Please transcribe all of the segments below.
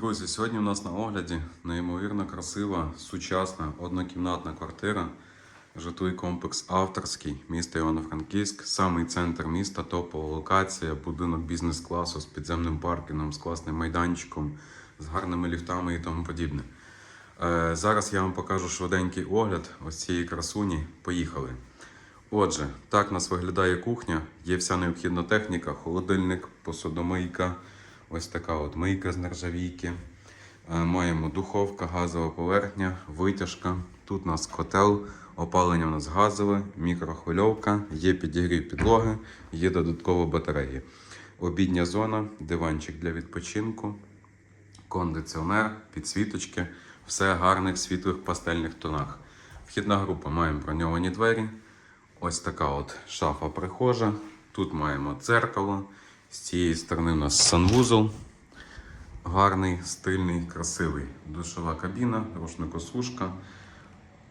Друзі, сьогодні у нас на огляді неймовірно красива, сучасна однокімнатна квартира. Житловий комплекс авторський, місто Івано-Франківськ, самий центр міста, топова локація, будинок бізнес-класу з підземним паркінгом, з класним майданчиком, з гарними ліфтами і тому подібне. Е, зараз я вам покажу швиденький огляд ось цієї красуні. Поїхали. Отже, так нас виглядає кухня. Є вся необхідна техніка: холодильник, посудомийка, ось така от мийка з нержавійки. Е, Маємо духовка, газова поверхня, витяжка. Тут у нас котел, опалення у нас газове, мікрохвильовка, є підігрів підлоги, є додатково батареї. Обідня зона, диванчик для відпочинку, кондиціонер, підсвіточки, все гарних світлих пастельних тонах. Вхідна група маємо броньовані двері. Ось така от шафа прихожа. Тут маємо дзеркало. З цієї сторони у нас санвузол. Гарний, стильний, красивий. Душова кабіна, рушникосушка,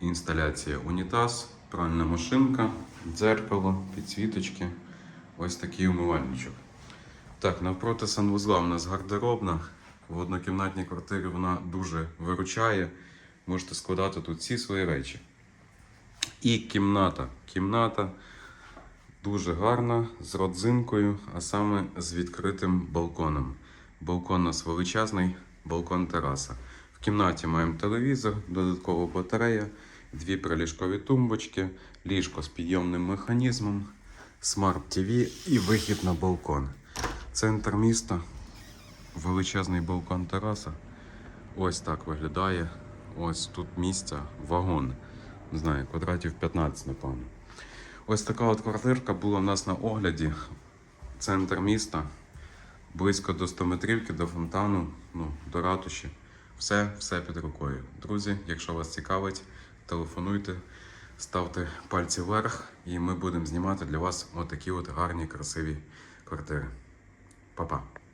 інсталяція унітаз, пральна машинка, дзеркало, підсвіточки. Ось такий умивальничок. Так, навпроти санвузла у нас гардеробна. В однокімнатній квартирі вона дуже виручає. Можете складати тут всі свої речі. І кімната. Кімната дуже гарна, з родзинкою, а саме з відкритим балконом. Балкон у нас величезний, балкон тераса. В кімнаті маємо телевізор, додаткова батарея, дві приліжкові тумбочки, ліжко з підйомним механізмом, смарт TV і вихід на балкон. Центр міста, величезний балкон тераса. Ось так виглядає. Ось тут місця, вагон. Не знаю, квадратів 15, напевно. Ось така от квартирка була в нас на огляді. Центр міста. Близько до 100 метрівки, до фонтану, ну, до ратуші. Все, все під рукою. Друзі, якщо вас цікавить, телефонуйте, ставте пальці вверх, і ми будемо знімати для вас отакі от гарні, красиві квартири. Па-па!